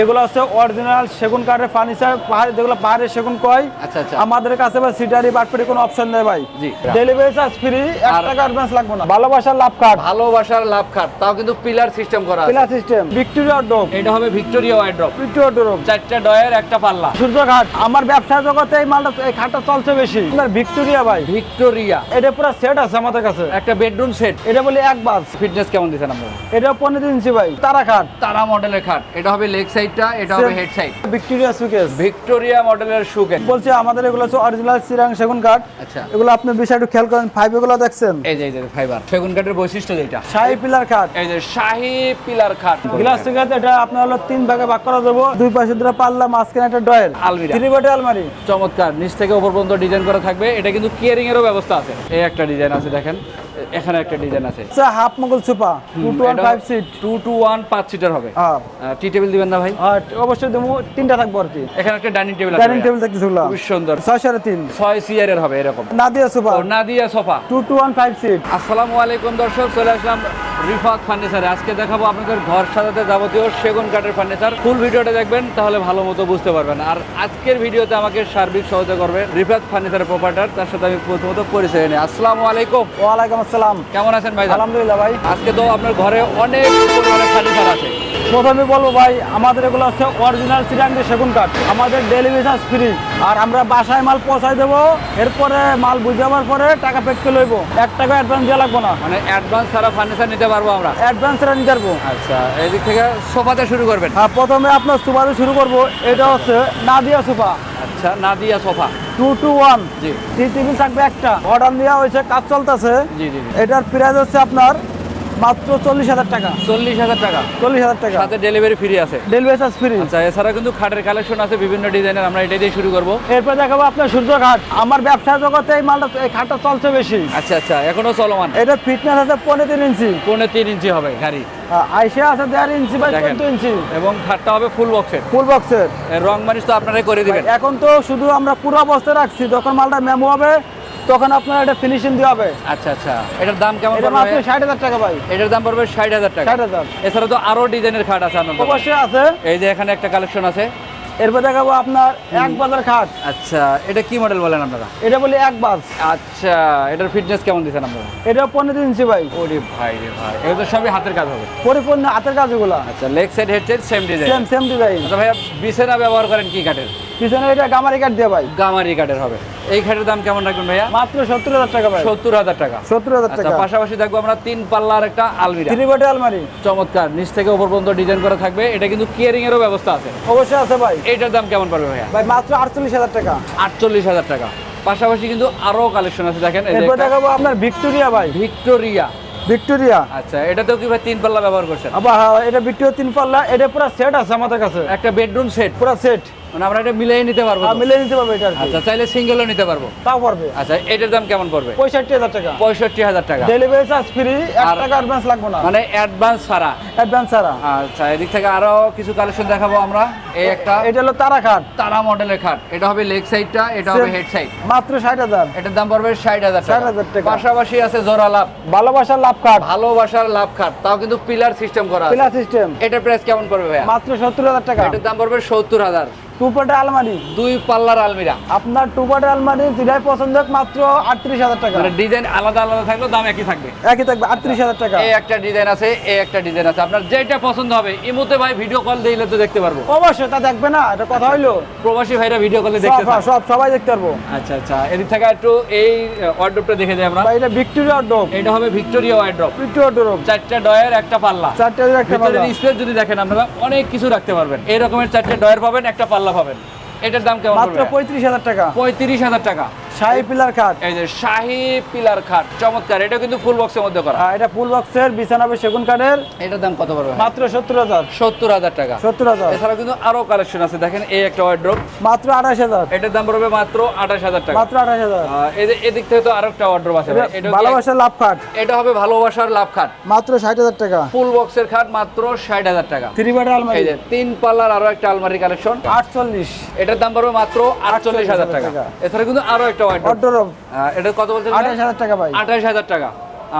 এগুলো হচ্ছে অরিজিনাল সেগুন কাঠের ফার্নিচার পাহাড় যেগুলো পাহাড়ের সেগুন কয় আচ্ছা, আচ্ছা। আমাদের কাছে বা সিটারি বাটপারি কোনো অপশন নেই ভাই। জি। ডেলিভারি চার্জ ফ্রি এক টাকা অ্যাডভান্স লাগবে না। ভালোবাসার লাভ কার্ড ভালোবাসার লাভ খাট তাও কিন্তু পিলার সিস্টেম করা আছে। পিলার সিস্টেম ভিক্টোরিয়া ডোম এটা হবে ভিক্টোরিয়া ওয়াইড্রপ ভিক্টোরিয়া ডোম চারটা ডয়ের একটা পাল্লা। সূর্য সূর্যঘাট আমার ব্যবসা জগতে এই মালটা এই খাটটা চলছে বেশি। আপনার ভিক্টোরিয়া ভাই। ভিক্টোরিয়া এটা পুরো সেট আছে আমাদের কাছে। একটা বেডরুম সেট এটা বলি এক বাস। ফিটনেস কেমন দিচ্ছেন আপনারা? এটা পনেরো ইঞ্চি ভাই। তারা খাট। তারা মডেলের খাট। এটা হবে লেগ সাইডটা এটা হবে head side Victoria showcase Victoria মডেলের শুকেন বলছি আমাদের এগুলো হচ্ছে অরিজিনাল চিরাং সেগুন কাঠ আচ্ছা। এগুলো আপনি বিষয় একটু খেয়াল করেন ফাইভ এগুলো দেখছেন? এই যে এই যে ফাইবার সেগুন কাঠের বৈশিষ্ট্য যেটা। শাহী পিলার খাট এই যে শাহী পিলার খাট গ্লাস থেকে এটা আপনার হলো তিন ভাগে ভাগ করা দেবো দুই পাশে দুটো পাল্লা মাঝখানে একটা ডয়েল আলমিরা। থ্রি বডি আলমারি। চমৎকার। নিচ থেকে উপর পর্যন্ত ডিজাইন করা থাকবে। এটা কিন্তু কেয়ারিং এরও ব্যবস্থা আছে। এই একটা ডিজাইন আছে দেখেন। এখানে একটা ডিজাইন আছে। আচ্ছা half Mughal two one five seat two two one পাঁচ সিটার হবে। হ্যাঁ। টি টেবিল দিবেন না ভাই? হ্যাঁ অবশ্যই দেবো তিনটা থাকব আর কি। এখানে একটা ডাইনিং টেবিল আছে ডাইনিং টেবিল দেখতেছি শুনলাম খুব সুন্দর। ছয় সাড়ে তিন। ছয় সিয়ারের হবে এরকম। নাদিয়া সোফা ও Nadia sofa. Two two one five seat আসসালামু আলাইকুম দর্শক চলে আসলাম রিফাত ফার্নিচারে। আজকে দেখাবো আপনাদের ঘর সাজাতে যাবতীয় সেগুন কাঠের ফার্নিচার। ফুল ভিডিওটা দেখবেন তাহলে ভালো মতো বুঝতে পারবেন। আর আজকের ভিডিওতে আমাকে সার্বিক সহযোগিতা করবে রিফাত ফার্নিচারের প্রপার্টার তার সাথে আমি প্রথমত পরিচয় নিই। আসসালামু আলাইকুম। ওয়ালাইকুম আসসালাম। কেমন আছেন ভাই? আলহামদুলিল্লাহ ভাই। আজকে তো আপনার ঘরে অনেক পরিমাণে ফার্নিচার আছে। প্রথমে বলব ভাই আমাদের এগুলো হচ্ছে অরিজিনাল চিরাঙ্গি সেগুন কাঠ। আমাদের ডেলিভারি চার্জ ফ্রি আর আমরা বাসায় মাল পৌঁছাই দেবো এরপরে মাল বুঝাবার পরে টাকা পেড করে লইবো। এক টাকা অ্যাডভান্স দেওয়া লাগবো না। মানে অ্যাডভান্স ছাড়া ফার্নিচার নিতে পারব আমরা। অ্যাডভান্সটা নিতে পারব আচ্ছা এদিক থেকে সোফাতে শুরু করবেন। আর প্রথমে আপনার সোফাতে শুরু করব। এটা হচ্ছে নাদিয়া সোফা। আচ্ছা Nadia sofa. Two two one জি। থ্রি টেবিল থাকবে একটা। অর্ডার দেওয়া হয়েছে কাজ চলতেছে। জি জি এটার প্রাইস হচ্ছে আপনার মাত্র চল্লিশ হাজার টাকা। চল্লিশ হাজার টাকা। চল্লিশ হাজার টাকা। সাথে ডেলিভারি ফ্রি আছে। ডেলিভারি চার্জ ফ্রি আচ্ছা এছাড়া কিন্তু খাটের কালেকশন আছে বিভিন্ন ডিজাইনের আমরা এটা দিয়ে শুরু করব। এরপর দেখাবো আপনার সূর্যঘাট। আমার ব্যবসা জগতে এই মালটা এই খাটটা চলছে বেশি। আচ্ছা আচ্ছা এখনও চলমান? এটা ফিটনেস আছে পনেরো তিন ইঞ্চি। পৌনে তিন ইঞ্চি হবে গাড়ি। আইসে আছে দেড় ইঞ্চি। চোদ্দ ইঞ্চি। এবং খাটটা হবে ফুল বক্সের ফুল বক্সের রং মানিস তো আপনারাই করে দিবেন। এখন তো শুধু আমরা পুরো অবস্থায় রাখছি যখন মালটা মেমো হবে তখন আপনার এটা ফিনিশিং দেওয়া হবে। আচ্ছা আচ্ছা। এটার দাম কেমন এটা পড়বে? মাত্র ভাই? ষাট হাজার টাকা ভাই। এটার দাম পড়বে ষাট হাজার টাকা। ষাট হাজার। এছাড়া তো আরও ডিজাইনের খাট আছে দোকানে। অবশ্যই আছে। এই যে এখানে একটা কালেকশন আছে। এরপর দেখাবো আপনার এক বাজার খাট। আচ্ছা এটা কি মডেল বলেন আপনারা? এটা বলি এক বাস। আচ্ছা এটার ফিটনেস কেমন দিচ্ছেন আপনারা? এটা পনেরো ইঞ্চি ভাই। ওরে ভাই রে ভাই এগুলো তো সবই হাতের কাজ হবে। পরিপূর্ণ হাতের কাজগুলা আচ্ছা leg side head side same design same same design আচ্ছা ভাইয়া বিছানা ব্যবহার করেন কি কাঠের? পিছনে এটা গামারি কাঠ দিয়ে ভাই। গামারি কাঠের হবে। এই খাটের দাম কেমন রাখবেন ভাইয়া? মাত্র সত্তর হাজার টাকা ভাই। সত্তর হাজার টাকা। সত্তর হাজার আচ্ছা টাকা। পাশাপাশি দেখব আমরা তিন পাল্লার একটা আলমিরা। থ্রি বডি আলমারি। চমৎকার নিচ থেকে উপর পর্যন্ত ডিজাইন করা থাকবে। এটা কিন্তু কেয়ারিং এরও ব্যবস্থা আছে। অবশ্যই আছে ভাই। এইটার দাম কেমন পড়বে ভাইয়া? ভাই মাত্র আটচল্লিশ হাজার টাকা। আটচল্লিশ হাজার টাকা। পাশাপাশি কিন্তু আরও কালেকশন আছে দেখেন এরপর দেখাবো আপনার ভিক্টোরিয়া ভাই। ভিক্টোরিয়া। ভিক্টোরিয়া। আচ্ছা এটাতেও কি ভাই তিন পাল্লা ব্যবহার করছেন? আবার এটা ভিক্টোরিয়া তিন পাল্লা এটা পুরো সেট আছে আমাদের কাছে। একটা বেডরুম সেট পুরো সেট মানে আমরা এটা মিলিয়ে নিতে পারব? মিলিয়ে নিতে পারবে এটা আচ্ছা চাইলে সিঙ্গেলও নিতে পারব। তাও পারবে। আচ্ছা এটার দাম কেমন পড়বে? পঁয়ষট্টি হাজার টাকা। পঁয়ষট্টি হাজার টাকা। ডেলিভারি চার্জ ফ্রি এক টাকা অ্যাডভান্স লাগবে না। মানে অ্যাডভান্স ছাড়া। অ্যাডভান্স ছাড়া। আচ্ছা এদিক থেকে আরও কিছু কালেকশন দেখাবো আমরা। এই একটা। এটা হলো তারা খাট। তারা মডেলের খাট। এটা হবে লেগ সাইডটা এটা হবে হেড সাইড মাত্র ষাট হাজার। এটার দাম পড়বে ষাট হাজার টাকা। 60,000 টাকা। পাশাপাশি আছে জোড়া লাভ। ভালোবাসার লাভ কাঠ ভালোবাসার লাভ খাট। তাও কিন্তু পিলার সিস্টেম করা পিলার সিস্টেম এটার প্রাইস কেমন পড়বে ভাইয়া? মাত্র সত্তর হাজার টাকা। এটার দাম পড়বে সত্তর হাজার। টু পটে আলমারি? দুই পাল্লার আলমিরা। আপনার টু পটে আলমারি যেটাই পছন্দ হোক মাত্র আটত্রিশ হাজার টাকা। ডিজাইন আলাদা আলাদা থাকলেও দাম একই থাকবে। একই থাকবে আটত্রিশ হাজার টাকা। এই একটা ডিজাইন আছে এই একটা ডিজাইন আছে। আপনার যেটা পছন্দ হবে ইমুতে ভাই ভিডিও কল দিলে তো দেখতে পারব। অবশ্যই তা দেখবে না এটা কথা হইল। প্রবাসী ভাইরা ভিডিও কলে দেখতে সব সব সবাই দেখতে পারব। আচ্ছা আচ্ছা এদিক থেকে একটু এই ওয়ার্ড্রপটা দেখে যাই আমরা। এটা ভিক্টোরিয়া ডোম এটা হবে ভিক্টোরিয়া ওয়ার্ড্রপ ভিক্টোরিয়া ডোম চারটা ডয়ের একটা পাল্লা। চারটে একটা ভিতরের পাল্লা। স্পেস যদি দেখেন আপনারা অনেক কিছু রাখতে পারবেন। এই রকমের চারটে ডয়ের পাবেন একটা পাল্লা পাবেন। এটার দাম কেমন মাত্র পঁয়ত্রিশ হাজার টাকা। পঁয়ত্রিশ হাজার টাকা। শাহী পিলার খাট। এই যে শাহী পিলার খাট চমৎকার। এটা কিন্তু ফুল বক্সের মধ্যে করা। আর এটা ফুল বক্সের বিছানাবে সেগুন কাঠের এটার দাম কত পড়বে মাত্র সত্তর হাজার। সত্তর হাজার টাকা। সত্তর হাজার। এছাড়া কিন্তু আরও কালেকশন আছে। দেখেন এই একটা ওয়ার্ড্রপ মাত্র আঠাশ হাজার। এটার দাম পড়বে মাত্র আঠাশ হাজার টাকা। মাত্র আঠাশ হাজার। এদিক থেকে তো আরও একটা ওয়ার্ড্রপ আছে এটা ভালোবাসার লাভ খাট। এটা হবে ভালোবাসার লাভ খাট। মাত্র ষাট হাজার টাকা। ফুল বক্সের খাট মাত্র ষাট হাজার টাকা। থ্রি আলমারি। এই যে তিন পাল্লার আরও একটা আলমারি কালেকশন আটচল্লিশ। এটার দাম পড়বে মাত্র আটচল্লিশ হাজার টাকা। টাকা। এছাড়া কিন্তু আরও একটা এটা কত বলছেন টাকা ভাই। টাকা।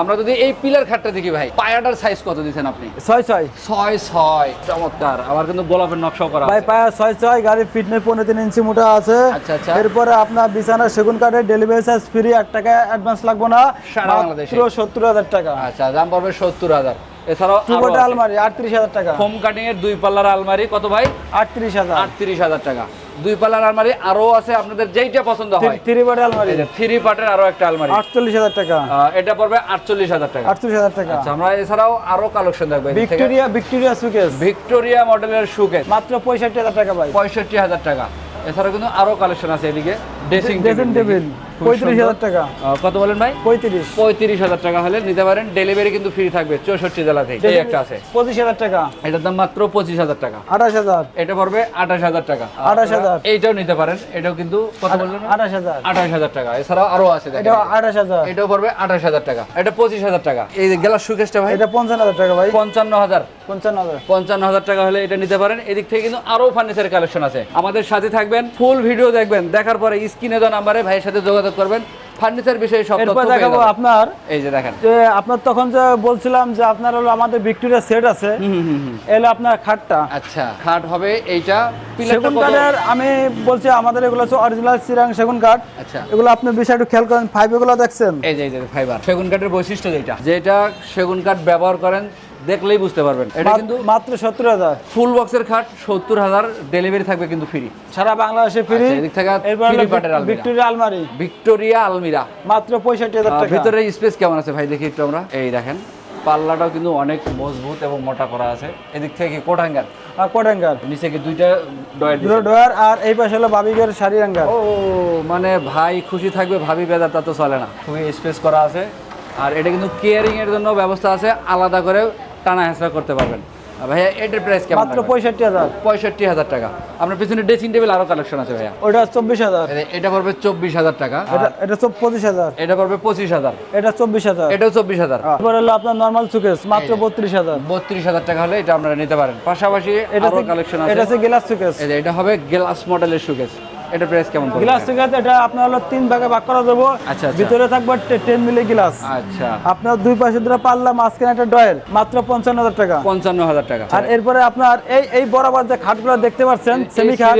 আমরা যদি এই পিলার খাটটা দেখি ভাই পায়াটার সাইজ কত দিচ্ছেন আপনি? ছয় ছয়। ছয় ছয় চমৎকার। আবার কিন্তু গোলাপের নকশাও করা ভাই। পায়া ছয় ছয় গাড়ির ফিটনেস পনেরো তিন ইঞ্চি মোটা আছে। আচ্ছা, আচ্ছা। এরপরে আপনার বিছানা সেগুন কাঠের ডেলিভারি চার্জ ফ্রি এক টাকা অ্যাডভান্স লাগবে না। সারা বাংলাদেশে। সত্তর হাজার টাকা। আচ্ছা দাম পড়বে সত্তর হাজার। এছাড়াও আলমারি হাজার টাকা। ফোম কাটিং এর দুই পাল্লার আলমারি কত ভাই? আটত্রিশ হাজার। আটত্রিশ হাজার টাকা। দুই পাল্লার আলমারি আরও আছে আপনাদের যেইটা পছন্দ হয়। থ্রি বাটে আলমারি। থ্রি পার্টের আরও একটা আলমারি। আটচল্লিশ হাজার টাকা। এটা পড়বে আটচল্লিশ হাজার টাকা। আটত্রিশ হাজার টাকা। আচ্ছা আমরা এছাড়াও আরও কালেকশন দেখব। ভিক্টোরিয়া ভিক্টোরিয়া সুকেস ভিক্টোরিয়া মডেলের সুকেস মাত্র পঁয়ষট্টি হাজার টাকা ভাই। পঁয়ষট্টি হাজার টাকা। এছাড়াও কিন্তু আরও কালেকশন আছে এদিকে। Dressing table. পঁয়ত্রিশ হাজার টাকা। কত বলেন ভাই? পঁয়ত্রিশ। পঁয়ত্রিশ হাজার টাকা হলে নিতে পারেন। ডেলিভারি কিন্তু ফ্রি থাকবে চৌষট্টি জেলা থেকে। এই একটা আছে। পঁচিশ হাজার টাকা। এটার দাম মাত্র পঁচিশ হাজার টাকা। আঠাশ হাজার। এটা পড়বে আঠাশ হাজার টাকা। 28,000 এইটাও নিতে পারেন। এটাও কিন্তু কত বললেন? আঠাশ হাজার। আঠাশ হাজার টাকা। এছাড়াও আরও আছে এটা আঠাশ হাজার। এটাও পড়বে আঠাশ হাজার টাকা। এটা পঁচিশ হাজার টাকা। এই যে গ্লাস সুকেশটা ভাই? এটা পঞ্চান্ন হাজার টাকা ভাই। পঞ্চান্ন হাজার। পঞ্চান্ন হাজার। পঞ্চান্ন হাজার টাকা হলে এটা নিতে পারেন। এদিক থেকে কিন্তু আরও ফার্নিচার কালেকশন আছে। আমাদের সাথে থাকবেন ফুল ভিডিও দেখবেন। দেখার পরে স্ক্রিনে দেওয়া নাম্বারে ভাইয়ের সাথে যোগাযোগ করবেন। ফার্নিচার বিষয়ে সব তথ্য দেখাবো আপনার এই যে দেখেন। যে আপনার তখন যে বলছিলাম যে আপনার হলো আমাদের ভিক্টোরিয়া সেট আছে এলো আপনার খাটটা। আচ্ছা খাট হবে এইটা। সেগুন কাঠের আমি বলছি আমাদের এগুলো হচ্ছে অরিজিনাল চিরাং সেগুন কাঠ। আচ্ছা। এগুলো আপনি বিষয় একটু খেয়াল করেন ফাইভ এগুলো দেখছেন। এই যে এই যে ফাইবার সেগুন কাঠের বৈশিষ্ট্য যেটা। যেটা সেগুন কাঠ ব্যবহার করেন দেখলেই বুঝতে পারবেন। এটা কিন্তু মাত্র সত্তর হাজার। ফুল বক্সের খাট সত্তর হাজার ডেলিভারি থাকবে কিন্তু ফ্রি। সারা বাংলাদেশে ফ্রি। আচ্ছা, এদিক থেকে ভিক্টোরিয়া আলমারি। ভিক্টোরিয়া আলমিরা। মাত্র পঁয়ষট্টি হাজার টাকা। ভিতরে স্পেস কেমন আছে ভাই? দেখি একটু আমরা। এই দেখেন পাল্লাটাও কিন্তু অনেক মজবুত এবং মোটা করা আছে। এদিক থেকে কি কোট হ্যাঙ্গার আর কোডেঙ্গার নিচে কি দুইটা ডয়ের দুটো ডোয়ার আর এই পাশে হলো বাবিগের শাড়ি রাঙ্গার ও মানে ভাই খুশি থাকবে ভাবি বেদার তা তো চলে না। খুবই স্পেস করা আছে। আর এটা কিন্তু কেয়ারিং এর জন্য ব্যবস্থা আছে আলাদা করে টানা হেঁচড়া করতে পারবেন। ভাইয়া এটার প্রাইস কেমন মাত্র পঁয়ষট্টি হাজার। পঁয়ষট্টি হাজার টাকা। আপনার পিছনে ড্রেসিং টেবিল আরও কালেকশন আছে ভাইয়া। ওটা চব্বিশ হাজার। এটা পড়বে চব্বিশ হাজার টাকা। এটা এটা পঁচিশ হাজার। এটা পড়বে পঁচিশ হাজার। এটা চব্বিশ হাজার। এটাও চব্বিশ হাজার। এরপর হলো আপনার নর্মাল সুকেস মাত্র বত্রিশ হাজার। বত্রিশ হাজার টাকা হলে এটা আপনারা নিতে পারেন। পাশাপাশি এটা কালেকশন এটা আছে। হচ্ছে গ্লাস সুকেস এটা হবে গ্লাস মডেলের সুকেস এটা প্রাইস কেমন পড়বে? গ্লাস সুকেস এটা আপনার হলো তিন ভাগে ভাগ করা দেবো আচ্ছা, আচ্ছা। ভিতরে থাকবে টেন মিলি গ্লাস। আচ্ছা। আপনার দুই পাশে দুটো পাল্লা মাঝখানে একটা ডয়ের মাত্র পঞ্চান্ন হাজার টাকা। পঞ্চান্ন হাজার টাকা। আর এরপরে আপনার এই এই বরাবর যে খাটগুলো দেখতে পাচ্ছেন সেমি খাট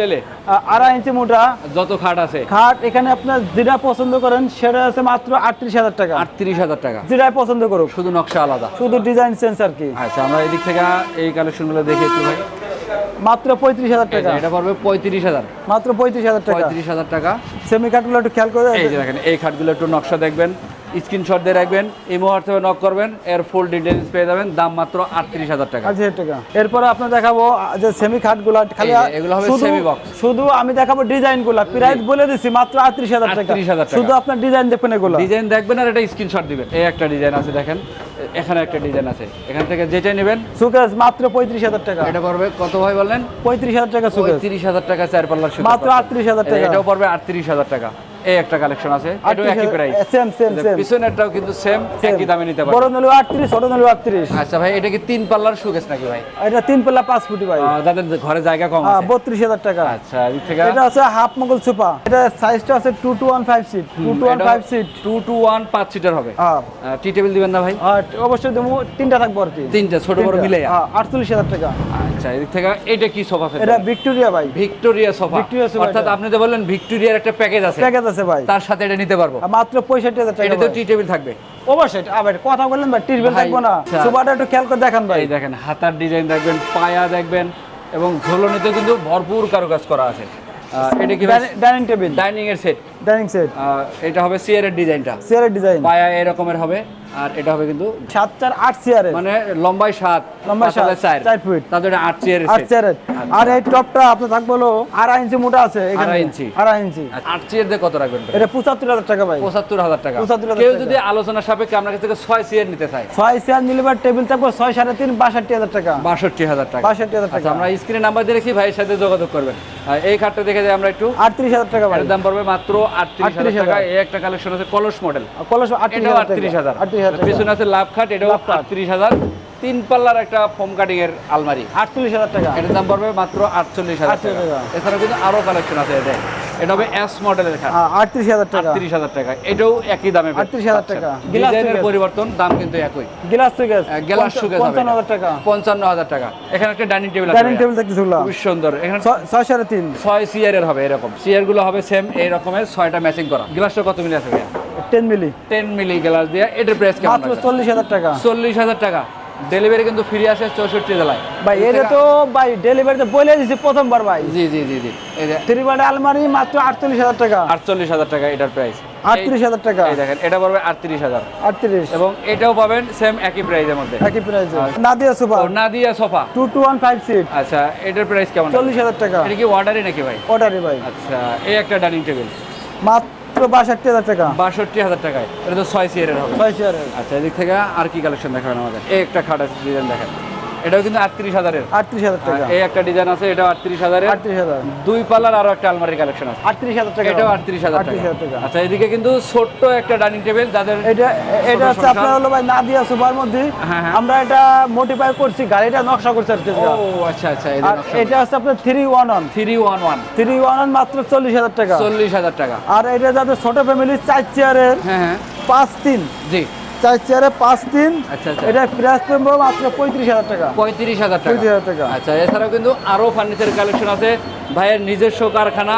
আড়াই ইঞ্চি মোটা। যত খাট আছে। খাট এখানে আপনার যেটা পছন্দ করেন সেটা আছে মাত্র আটত্রিশ হাজার টাকা। আটত্রিশ হাজার টাকা। যেটাই পছন্দ করুক। শুধু নকশা আলাদা। শুধু ডিজাইন চেঞ্জ আর কি। আচ্ছা আমরা এদিক থেকে এই কালেকশনগুলো দেখি একটু ভাই। মাত্র পঁয়ত্রিশ হাজার টাকা। এটা পড়বে পঁয়ত্রিশ হাজার। মাত্র পঁয়ত্রিশ হাজার টাকা। পঁয়ত্রিশ হাজার টাকা। সেমি খাটগুলো একটু খেয়াল করে এই যে দেখেন এই খাটগুলো একটু নকশা দেখবেন। স্ক্রিনশট দিয়ে রাখবেন এই মুহূর্তে নক করবেন এর ফুল ডিটেলস পেয়ে যাবেন দাম মাত্র আটত্রিশ হাজার টাকা। আশি টাকা। এরপরে আপনার দেখাবো যে সেমি খাটগুলো খালি এগুলো হবে semi box। শুধু আমি দেখাবো ডিজাইনগুলা প্রাইস বলে দিছি মাত্র আটত্রিশ হাজার টাকা। 38,000 টাকা। শুধু আপনার ডিজাইন দেখবেন এগুলো। ডিজাইন দেখবেন আর এটা স্ক্রিনশট দিবেন। এই একটা ডিজাইন আছে দেখেন। এখানে একটা ডিজাইন আছে। এখান থেকে যেটাই নেবেন সুকেস মাত্র পঁয়ত্রিশ হাজার টাকা। এটা পড়বে কত ভাই বললেন? পঁয়ত্রিশ হাজার টাকা সুকেস পঁয়ত্রিশ হাজার টাকা চার পাল্লার মাত্র আটত্রিশ হাজার টাকা। এটাও পড়বে আটত্রিশ হাজার টাকা। এই একটা কালেকশন আছে। এটাও একই প্রাইস সেম সেম সেম পিছনেরটাও কিন্তু সেম একই দামে নিতে বড় পারবেন নিলো আটত্রিশ ছোট নিলো আটত্রিশ। আচ্ছা ভাই এটা কি তিন পাল্লার সুকেস নাকি ভাই? এটা তিন পেলা পাঁচ ফুটি ভাই। যাদের ঘরে জায়গা কম হ্যাঁ আছে। বত্রিশ হাজার টাকা। আচ্ছা এই থেকে এটা আছে হাফ মগল সুপা। এটা সাইজটা আছে two two one five seat two two one five seat seater হবে। হ্যাঁ। টি টেবিল দিবেন না ভাই? আর অবশ্যই দেবো। তিনটা থাকব আর কি। তিনটা ছোট বড় মিলে হ্যাঁ আটচল্লিশ হাজার টাকা। আচ্ছা এদিক থেকে এটা কি সোফা এটা ভিক্টোরিয়া ভাই। ভিক্টোরিয়া সোফা Victoria sofa অর্থাৎ আপনি তো বললেন ভিক্টোরিয়ার একটা প্যাকেজ আছে। প্যাকেজ আছে ভাই। তার সাথে এটা নিতে পারব। মাত্র পঁয়ষট্টি হাজার টাকা এটা তো টি টেবিল থাকবে। অবশ্যই আবার কথা বললেন ভাই টি টেবিল থাকব না। আচ্ছা। সুপারটা একটু খেয়াল করে দেখান ভাই। এই দেখেন হাতার ডিজাইন দেখবেন পায়া দেখবেন এবং ঝোলনিতে কিন্তু ভরপুর কারুকাজ করা আছে। এটা কি ডাইনিং টেবিল। ডাইনিং এর সেট। ডাইনিং সেট এটা হবে চেয়ারের ডিজাইনটা চেয়ারের ডিজাইন পায়া এরকমের হবে আর এটা হবে কিন্তু সাত চার আট চেয়ারের মানে সাত লম্বায় পাতলায় সাত, চার। feet। তাদের আট চেয়ারের আট সেট চেয়ারের আর এই টপটা আপনার থাকব হলো আড়াই ইঞ্চি মোটা আছে এখানে। আড়াই ইঞ্চি। আড়াই ইঞ্চি। আট চেয়ার দিয়ে কত রাখবেন এটা পঁচাত্তর হাজার টাকা ভাই। পঁচাত্তর হাজার টাকা। 75,000 কেউ যদি আলোচনা সাপেক্ষে আপনার কাছ থেকে ছয় চেয়ার নিতে চায়। ছয় চেয়ার নিলে বা টেবিল থাকবে ছয় সাড়ে তিন বাষট্টি হাজার টাকা। বাষট্টি হাজার টাকা। বাষট্টি হাজার আচ্ছা টাকা। আমরা স্ক্রিনে নাম্বার দিয়ে রেখেছি ভাইয়ের সাথে যোগাযোগ করবেন। এই খাটটা দেখে যাই আমরা একটু। আটত্রিশ হাজার টাকা ভাই। দাম পড়বে মাত্র আটত্রিশ টাকা এই একটা কালেকশন আছে কলস মডেল কলস আটত্রিশ হাজার আটত্রিশ হাজার। পিছনে আছে লাভ খাট এটাও। আটত্রিশ হাজার। তিন পাল্লার একটা ফোম কাটিং এর আলমারি। আটচল্লিশ হাজার টাকা। এটার দাম পড়বে মাত্র আটচল্লিশ হাজার টাকা। টাকা। এছাড়া কিন্তু আরও কালেকশন আছে এটা এটা হবে এস মডেলের খাট। আটত্রিশ হাজার টাকা। আটত্রিশ হাজার টাকা। এটাও একই দামে 38,000 টাকা। গ্লাস ডিজাইনের পরিবর্তন দাম কিন্তু একই। গিলাস থেকে গ্লাস সুকেস পঞ্চান্ন হাজার টাকা। পঞ্চান্ন হাজার টাকা। এখানে একটা ডাইনিং টেবিল আছে ডাইনিং। টেবিল দেখতেছি ওগুলো খুবই সুন্দর। এখানে ছয়- সাড়ে তিন। ছয় সিয়ার এর হবে এরকম। সিয়ারগুলো হবে সেম এই রকমের ছয়টা ম্যাচিং করা। গ্লাসটা কত মিলি আছে ভাইয়া? টেন মিলি টেন মিলি গ্লাস দিয়ে। এটার প্রাইস কেমন মাত্র চল্লিশ হাজার টাকা। চল্লিশ হাজার টাকা। ডেলিভারি কিন্তু ফ্রি আসে চৌষট্টি জেলায়। ভাই এটা তো ভাই ডেলিভারিতে বলে দিছি প্রথমবার ভাই। জি জি জি জি। এই যে থ্রি আলমারি মাত্র আটচল্লিশ হাজার টাকা। আটচল্লিশ হাজার টাকা এটার প্রাইস আটত্রিশ হাজার টাকা। এই দেখেন এটা পড়বে আটত্রিশ হাজার। আটত্রিশ। এবং এটাও পাবেন সেম একই প্রাইসের মধ্যে। একই প্রাইস। নাদিয়া সোফা। ও Nadia sofa. Two two one five seat আচ্ছা এটার প্রাইস কেমন? চল্লিশ হাজার টাকা। এটা কি অর্ডারই নাকি ভাই? অর্ডারে ভাই। আচ্ছা এই একটা ডাইনিং টেবিল মাত্র বাষট্টি হাজার টাকা। বাষট্টি হাজার টাকায়। এটা তো ছয় সিয়ারের হবে। ছয় চেয়ারের আচ্ছা এদিক থেকে আর কি কালেকশন দেখাবেন আমাদের? এই একটা খাট আছে ডিজাইন দেখেন। এটাও কিন্তু আটত্রিশ হাজারের। আটত্রিশ হাজার টাকা। এই একটা ডিজাইন আছে এটাও আটত্রিশ হাজারের। আটত্রিশ হাজার। দুই পাল্লার আরও একটা আলমারি কালেকশন আছে। আটত্রিশ হাজার টাকা। এটাও আটত্রিশ হাজার টাকা। আচ্ছা এদিকে কিন্তু ছোট্ট একটা ডাইনিং টেবিল যাদের এটা এটা হচ্ছে আপনার হলো ভাই নাদিয়া সুপার মধ্যে। হ্যাঁ, হ্যাঁ। আমরা এটা মোটিফাই করছি গাড়িটা নকশা করছি আর ও আচ্ছা আচ্ছা এটা হচ্ছে আপনার three one one three one one three one one মাত্র চল্লিশ হাজার টাকা। চল্লিশ হাজার টাকা। আর এটা যাদের ছোট ফ্যামিলি চার চেয়ারের হ্যাঁ হ্যাঁ। পাঁচ তিন। জি। চার চেয়ারে পাঁচ তিন আচ্ছা আচ্ছা। এটা প্রাইস পড়বে মাত্র পঁয়ত্রিশ হাজার টাকা। পঁয়ত্রিশ হাজার টাকা। পঁয়ত্রিশ হাজার টাকা। আচ্ছা এছাড়াও কিন্তু আরও ফার্নিচার কালেকশন আছে। ভাইয়ের নিজস্ব কারখানা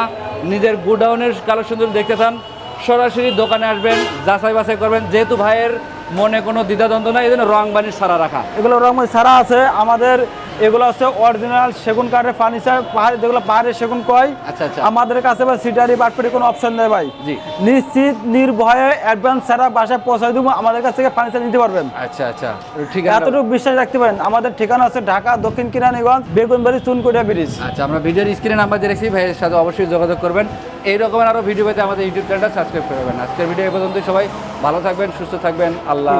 নিজের গোডাউনের কালেকশন যদি দেখতে চান সরাসরি দোকানে আসবেন যাচাই বাছাই করবেন। যেহেতু ভাইয়ের মনে কোনো দ্বিধাদ্বন্দ্ব নাই এই জন্য রং সারা রাখা। এগুলো রকম সারা আছে আমাদের এগুলো হচ্ছে অরিজিনাল সেগুন কাঠের ফার্নিচার পাহাড়ে যেগুলো পাহাড়ের সেগুন কয়। আচ্ছা আচ্ছা। আমাদের কাছে বা সিটারি বাটপাটি কোনো অপশন নেই ভাই। জি। নিশ্চিত নির্ভয়ে অ্যাডভান্স ছাড়া বাসায় পৌঁছাই দেবো আমাদের কাছ থেকে ফার্নিচার নিতে পারবেন। আচ্ছা আচ্ছা। ঠিক আছে। এতটুকু বিশ্বাস রাখতে পারেন আমাদের ঠিকানা আছে ঢাকা দক্ষিণ কিরানীগঞ্জ বেগুনবাড়ি চুনকুটিয়া ব্রিজ। আচ্ছা আমরা ভিডিওর স্ক্রিনে নাম্বার দিয়ে রেখেছি ভাইয়ের সাথে অবশ্যই যোগাযোগ করবেন। এই রকমের আরও ভিডিও পেতে আমাদের ইউটিউব চ্যানেলটা সাবস্ক্রাইব করবেন আজকের ভিডিও পর্যন্ত সবাই, ভালো থাকবেন, সুস্থ থাকবেন, আল্লাহ